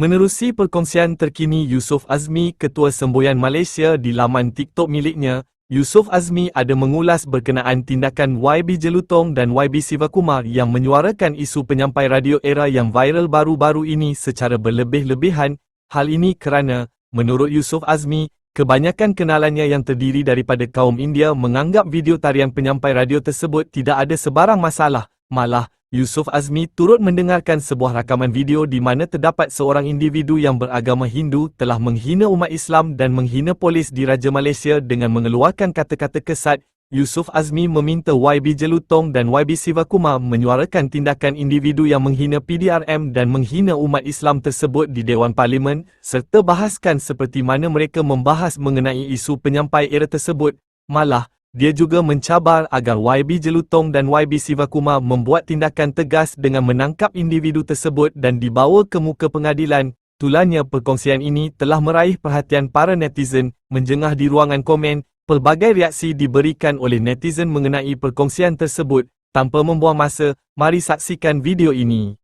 Menerusi perkongsian terkini Yusof Azmi, Ketua Semboyan Malaysia di laman TikTok miliknya, Yusof Azmi ada mengulas berkenaan tindakan YB Jelutong dan YB Sivakumar yang menyuarakan isu penyampai radio era yang viral baru-baru ini secara berlebih-lebihan. Hal ini kerana, menurut Yusof Azmi, kebanyakan kenalannya yang terdiri daripada kaum India menganggap video tarian penyampai radio tersebut tidak ada sebarang masalah, malah, Yusof Azmi turut mendengarkan sebuah rakaman video di mana terdapat seorang individu yang beragama Hindu telah menghina umat Islam dan menghina polis di Raja Malaysia dengan mengeluarkan kata-kata kesat. Yusof Azmi meminta YB Jelutong dan YB Sivakumar menyuarakan tindakan individu yang menghina PDRM dan menghina umat Islam tersebut di Dewan Parlimen serta bahaskan seperti mana mereka membahas mengenai isu penyampai era tersebut. Malah, dia juga mencabar agar YB Jelutong dan YB Sivakumar membuat tindakan tegas dengan menangkap individu tersebut dan dibawa ke muka pengadilan. Tulannya perkongsian ini telah meraih perhatian para netizen, menjengah di ruangan komen, pelbagai reaksi diberikan oleh netizen mengenai perkongsian tersebut. Tanpa membuang masa, mari saksikan video ini.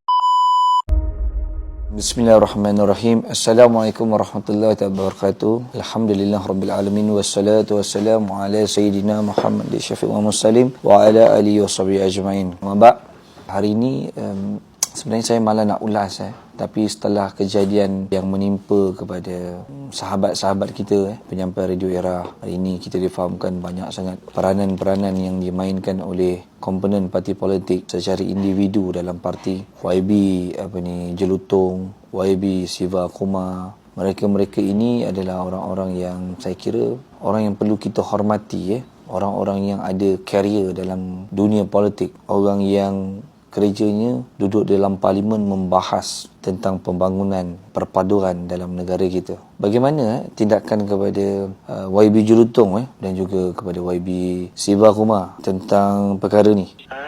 Bismillahirrahmanirrahim. Assalamualaikum warahmatullahi wabarakatuh. Alhamdulillah rabbil alamin wassalatu wassalamu ala sayyidina Muhammad syafiq wa muslim wa ala alihi wa sahbihi ajma'in. Mabak hari ini um, sebenarnya saya malah nak ulas eh tapi setelah kejadian yang menimpa kepada sahabat-sahabat kita eh, penyampai radio era hari ini kita difahamkan banyak sangat peranan-peranan yang dimainkan oleh komponen parti politik secara individu dalam parti. YB apa ni Jelutong YB Siva Kuma mereka-mereka ini adalah orang-orang yang saya kira orang yang perlu kita hormati eh. Orang-orang yang ada career dalam dunia politik. Orang yang kerjanya duduk dalam parlimen membahas tentang pembangunan perpaduan dalam negara kita. Bagaimana eh, tindakan kepada uh, YB Jurutong eh, dan juga kepada YB Siva Kuma tentang perkara ni? Ha?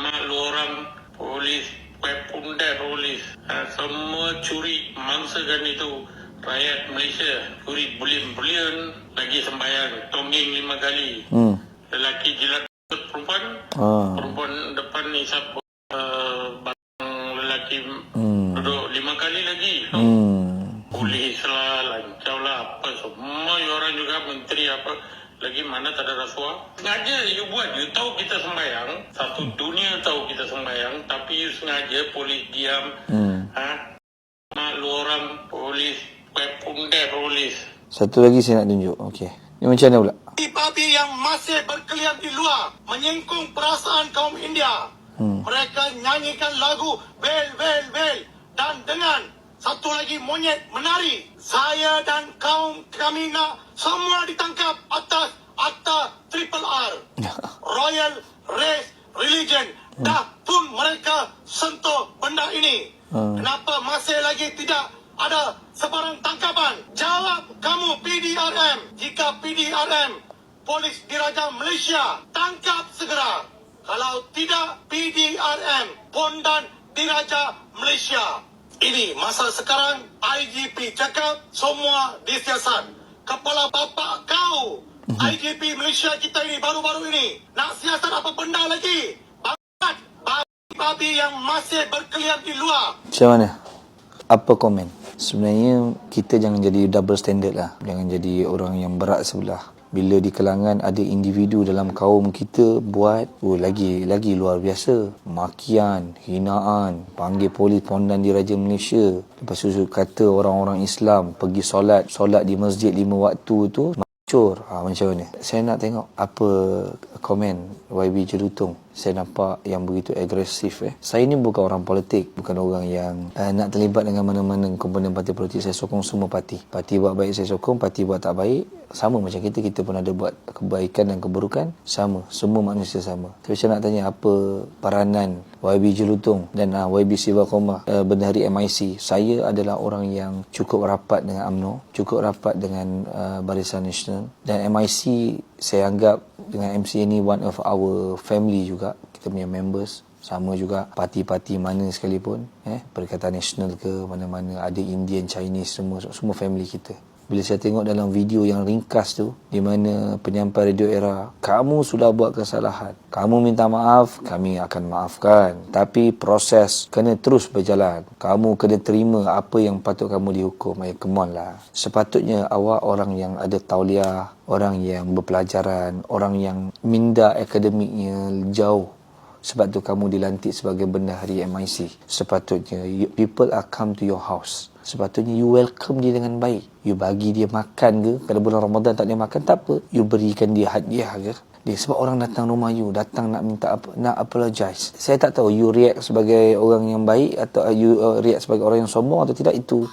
Mak lu orang polis, pundai polis, ha? semua curi mangsakan itu rakyat Malaysia. Curi bulian-bulian, lagi sembahyang, tongging lima kali. Hmm. Lelaki jilat perempuan, Ah. perempuan ni siapa uh, batang lelaki Hmm. duduk lima kali lagi. Hmm. Polis lah, lancau lah, apa semua you orang juga menteri apa lagi mana tak ada rasuah. Sengaja you buat, you tahu kita sembahyang, satu dunia tahu kita sembahyang, tapi you sengaja polis diam. Hmm. Ha? Mak lu orang polis, pundai polis. Satu lagi saya nak tunjuk. Okey. Ni macam mana pula? babi yang masih berkeliar di luar menyingkung perasaan kaum India. Hmm. Mereka nyanyikan lagu Bel Bel Bel dan dengan satu lagi monyet menari. Saya dan kaum kami nak semua ditangkap atas akta Triple R. Royal Race Religion. Dah pun mereka sentuh benda ini. Hmm. Kenapa masih lagi tidak ada sebarang tangkapan? Jawab kamu PDRM. Jika PDRM Polis Diraja Malaysia tangkap segera. Kalau tidak PDRM Pondan Diraja Malaysia. Ini masa sekarang IGP cakap semua disiasat. Kepala bapa kau IGP Malaysia kita ini baru-baru ini nak siasat apa benda lagi? Bangat babi yang masih berkeliar di luar. Macam mana? Apa komen? Sebenarnya kita jangan jadi double standard lah. Jangan jadi orang yang berat sebelah. Bila di kalangan ada individu dalam kaum kita buat oh lagi lagi luar biasa. Makian, hinaan, panggil polis pondan di Raja Malaysia. Lepas tu kata orang-orang Islam pergi solat, solat di masjid lima waktu tu Cur, ha, macam mana? Saya nak tengok apa komen YB Jerutong. Saya nampak yang begitu agresif. Eh. Saya ni bukan orang politik. Bukan orang yang uh, nak terlibat dengan mana-mana komponen parti politik. Saya sokong semua parti. Parti buat baik saya sokong. Parti buat tak baik. Sama macam kita. Kita pun ada buat kebaikan dan keburukan. Sama. Semua manusia sama. Tapi saya nak tanya apa peranan YB Jelutong dan uh, YB Siva Koma uh, Bendahari MIC. Saya adalah orang yang cukup rapat dengan AMNO. Cukup rapat dengan uh, Barisan Nasional. Dan MIC saya anggap dengan MC ni one of our family juga kita punya members sama juga parti-parti mana sekalipun eh Perikatan Nasional ke mana-mana ada Indian Chinese semua semua family kita bila saya tengok dalam video yang ringkas tu di mana penyampai radio era kamu sudah buat kesalahan. Kamu minta maaf kami akan maafkan. Tapi proses kena terus berjalan. Kamu kena terima apa yang patut kamu dihukum. Eh come on lah. Sepatutnya awak orang yang ada tauliah orang yang berpelajaran orang yang minda akademiknya jauh sebab tu kamu dilantik sebagai bendahari MIC sepatutnya you, people are come to your house. Sepatutnya you welcome dia dengan baik. You bagi dia makan ke kalau bulan Ramadan tak dia makan tak apa. You berikan dia hadiah ke. Dia sebab orang datang rumah you datang nak minta apa nak apologize. Saya tak tahu you react sebagai orang yang baik atau you uh, react sebagai orang yang sombong atau tidak itu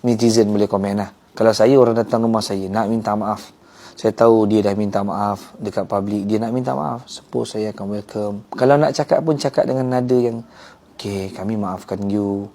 netizen boleh komen lah. Kalau saya orang datang rumah saya nak minta maaf saya tahu dia dah minta maaf dekat public. Dia nak minta maaf suppose saya akan welcome. Kalau nak cakap pun cakap dengan nada yang okay kami maafkan you.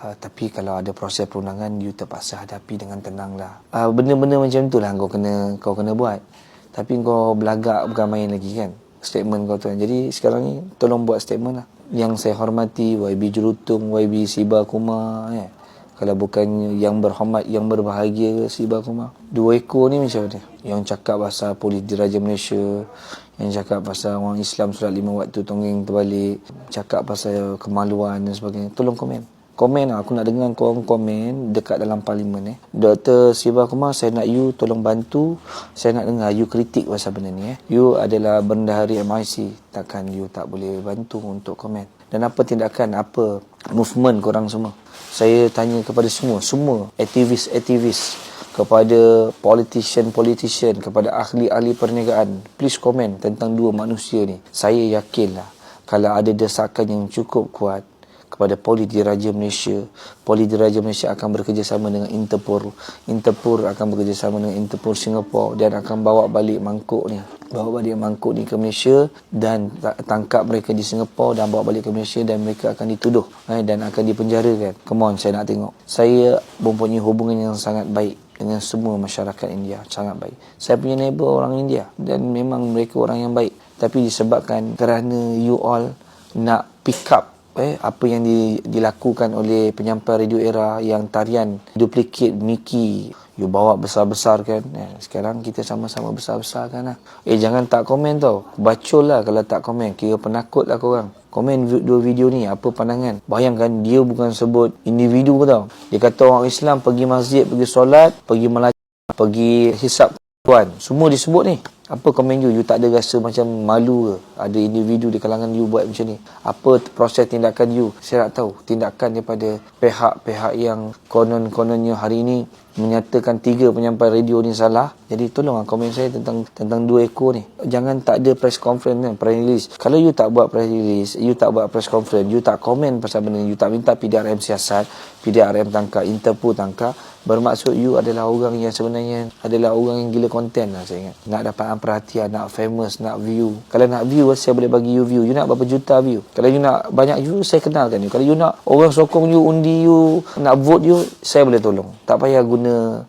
Uh, tapi kalau ada proses perundangan you terpaksa hadapi dengan tenang lah. Uh, benda-benda macam tu lah kau kena kau kena buat. Tapi kau belagak bukan main lagi kan? Statement kau tu kan. Jadi sekarang ni tolong buat statement lah. Yang saya hormati YB Jerutung YB Siba Kumar eh. Kalau bukan yang berhormat yang berbahagia Siba Kumar dua ekor ni macam mana yang cakap pasal polis diraja Malaysia yang cakap pasal orang Islam surat lima waktu tonggeng terbalik cakap pasal kemaluan dan sebagainya tolong komen komen lah. aku nak dengar korang komen dekat dalam parlimen eh. Dr. Siva Kumar saya nak you tolong bantu saya nak dengar you kritik pasal benda ni eh. you adalah bendahari MIC takkan you tak boleh bantu untuk komen dan apa tindakan apa movement korang semua saya tanya kepada semua semua aktivis-aktivis kepada politician-politician kepada ahli-ahli perniagaan please komen tentang dua manusia ni saya yakinlah kalau ada desakan yang cukup kuat kepada Poli Diraja Malaysia. Poli Diraja Malaysia akan bekerjasama dengan Interpol. Interpol akan bekerjasama dengan Interpol Singapura dan akan bawa balik mangkuk ni. Bawa balik mangkuk ni ke Malaysia dan tangkap mereka di Singapura dan bawa balik ke Malaysia dan mereka akan dituduh eh, dan akan dipenjarakan. Come on, saya nak tengok. Saya mempunyai hubungan yang sangat baik dengan semua masyarakat India. Sangat baik. Saya punya neighbor orang India dan memang mereka orang yang baik. Tapi disebabkan kerana you all nak pick up eh apa yang di, dilakukan oleh penyampai radio era yang tarian duplicate Mickey. You bawa besar-besar kan? Eh, sekarang kita sama-sama besar-besar kan lah. eh jangan tak komen tau. Bacol lah kalau tak komen. Kira penakut lah korang. Komen dua video ni apa pandangan? Bayangkan dia bukan sebut individu tau. Dia kata orang Islam pergi masjid pergi solat pergi melajak pergi hisap tuan semua disebut ni apa komen you? You tak ada rasa macam malu ke? Ada individu di kalangan you buat macam ni. Apa proses tindakan you? Saya nak tahu. Tindakan daripada pihak-pihak yang konon-kononnya hari ini menyatakan tiga penyampai radio ni salah. Jadi tolonglah komen saya tentang tentang dua ekor ni. Jangan tak ada press conference kan, press release. Kalau you tak buat press release, you tak buat press conference, you tak komen pasal benda ni, you tak minta PDRM siasat, PDRM tangkap, Interpol tangkap, bermaksud you adalah orang yang sebenarnya adalah orang yang gila konten lah saya ingat. Nak dapat perhatian, nak famous, nak view. Kalau nak view, saya boleh bagi you view. You nak berapa juta view? Kalau you nak banyak view, saya kenalkan you. Kalau you nak orang sokong you, undi you, nak vote you, saya boleh tolong. Tak payah guna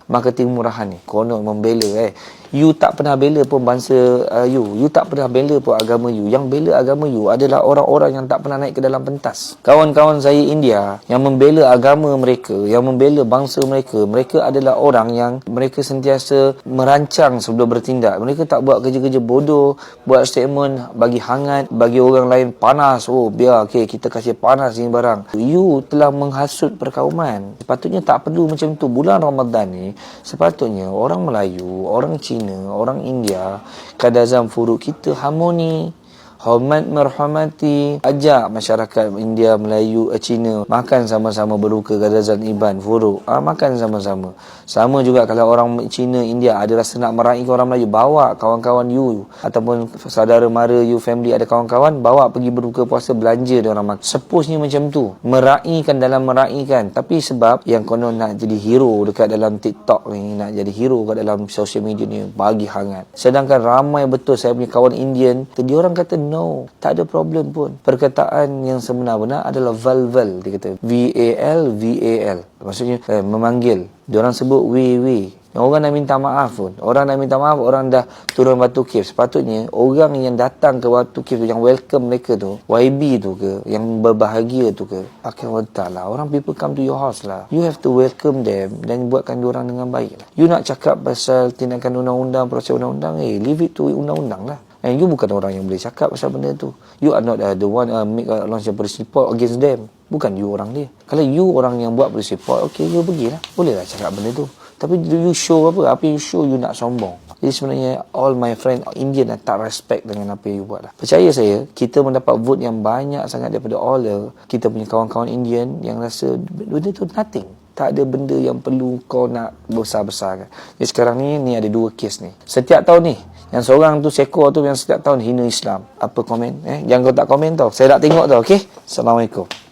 marketing murahan ni. Konon membela eh you tak pernah bela pun bangsa uh, you. You tak pernah bela pun agama you. Yang bela agama you adalah orang-orang yang tak pernah naik ke dalam pentas. Kawan-kawan saya India yang membela agama mereka yang membela bangsa mereka mereka adalah orang yang mereka sentiasa merancang sebelum bertindak. Mereka tak buat kerja-kerja bodoh buat statement bagi hangat bagi orang lain panas. Oh biar okay, kita kasih panas ni barang. You telah menghasut perkauman. Sepatutnya tak perlu macam tu. Bulan Ramadan ni sepatutnya orang Melayu orang Cina Cina, orang India, kadazam furuk kita harmoni, hormat merhormati, ajak masyarakat India, Melayu, eh, Cina makan sama-sama berbuka kadazan iban furuk, ah, makan sama-sama. Sama juga kalau orang Cina, India ada rasa nak meraihkan orang Melayu, bawa kawan-kawan you ataupun saudara mara you, family ada kawan-kawan, bawa pergi berbuka puasa belanja dia orang makan. Sepusnya macam tu. Meraihkan dalam meraihkan. Tapi sebab yang konon nak jadi hero dekat dalam TikTok ni, nak jadi hero dekat dalam social media ni, bagi hangat. Sedangkan ramai betul saya punya kawan Indian, dia orang kata no, tak ada problem pun. Perkataan yang sebenar-benar adalah val-val, dia kata. V-A-L, V-A-L. Maksudnya eh, memanggil. Dia orang sebut we we. Orang dah minta maaf pun. Orang dah minta maaf, orang dah turun batu cave. Sepatutnya, orang yang datang ke batu cave tu, yang welcome mereka tu, YB tu ke, yang berbahagia tu ke, akan letak lah. Orang people come to your house lah. You have to welcome them dan buatkan orang dengan baik lah. You nak cakap pasal tindakan undang-undang, proses undang-undang, eh, leave it to undang-undang lah. And you bukan orang yang boleh cakap pasal benda tu. You are not uh, the one uh, make a launch a police report against them. Bukan you orang dia. Kalau you orang yang buat police report, okay, you pergilah. Bolehlah cakap benda tu. Tapi do you show apa? Apa you show you nak sombong. Jadi sebenarnya all my friend Indian dah tak respect dengan apa yang you buat lah. Percaya saya, kita mendapat vote yang banyak sangat daripada all the, kita punya kawan-kawan Indian yang rasa benda tu nothing. Tak ada benda yang perlu kau nak besar-besarkan. Jadi sekarang ni, ni ada dua kes ni. Setiap tahun ni, yang seorang tu sekor tu yang setiap tahun hina Islam. Apa komen? Eh? Jangan kau tak komen tau. Saya nak tengok tau, okey? Assalamualaikum.